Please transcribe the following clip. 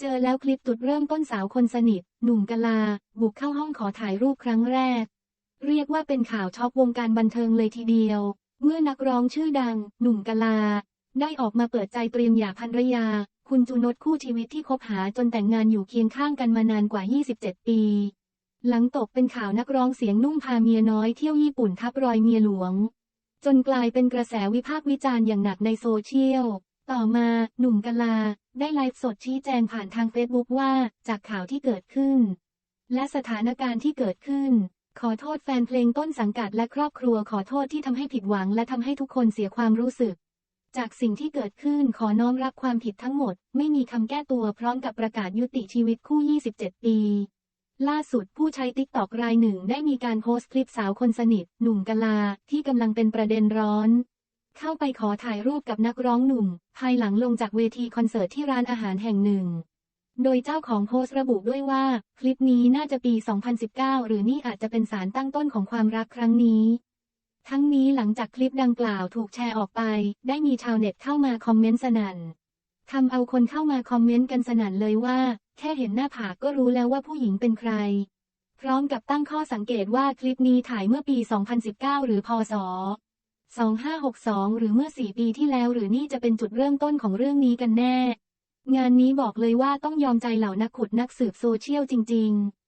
เจอแล้วคลิปจุดเริ่มต้นสาวคนสนิท หนุ่มกะลา บุกเข้าห้องขอถ่ายรูปครั้งแรก เรียกว่าเป็นข่าวช็อกวงการบันเทิงเลยทีเดียว เมื่อนักร้องชื่อดัง หนุ่มกะลา ได้ออกมาเปิดใจเตรียมหย่าภรรยา คุณจูนดคู่ชีวิตที่คบหาจนแต่งงานอยู่เคียงข้างกันมานานกว่า 27 ปี หลังตกเป็นข่าวนักร้องเสียงนุ่มพาเมียน้อยเที่ยวญี่ปุ่นทับรอยเมียหลวง จนกลายเป็นกระแสวิพากษ์วิจารณ์อย่างหนักในโซเชียล ต่อมาหนุ่มกะลา ได้ไลฟ์สดชี้แจงผ่านทางเฟซบุ๊กว่า จากข่าวที่เกิดขึ้น และสถานการณ์ที่เกิดขึ้น ขอโทษแฟนเพลงต้นสังกัดและครอบครัวขอโทษที่ทำให้ผิดหวังและทำให้ทุกคนเสียความรู้สึก จากสิ่งที่เกิดขึ้นขอน้อมรับความผิดทั้งหมด ไม่มีคำแก้ตัวพร้อมกับประกาศยุติชีวิตคู่ 27 ปี ล่าสุดผู้ใช้ติ๊กตอกรายหนึ่งได้มีการโพสต์คลิปสาวคนสนิท หนุ่มกะลาที่กำลังเป็นประเด็นร้อน เข้าไปขอถ่ายรูปกับนักร้องหนุ่ม ภายหลังลงจากเวทีคอนเสิร์ตที่ร้านอาหารแห่งหนึ่ง โดยเจ้าของโพสต์ระบุด้วยว่า คลิปนี้น่าจะปี 2019 หรือนี่อาจจะเป็นสารตั้งต้นของความรักครั้งนี้ ทั้งนี้หลังจากคลิปดังกล่าวถูกแชร์ออกไป ได้มีชาวเน็ตเข้ามาคอมเมนต์สนั่นทำเอาคนเข้ามาคอมเมนต์กันสนั่นเลยว่า แค่เห็นหน้าผากก็รู้แล้วว่าผู้หญิงเป็นใคร พร้อมกับตั้งข้อสังเกตว่าคลิปนี้ถ่ายเมื่อปี 2019 หรือพศ 2562 หรือเมื่อ 4 ปีที่แล้วหรือนี่จะเป็นจุดเริ่มต้นของเรื่องนี้กันแน่ งานนี้บอกเลยว่าต้องยอมใจเหล่านักขุดนักสืบโซเชียลจริง ๆ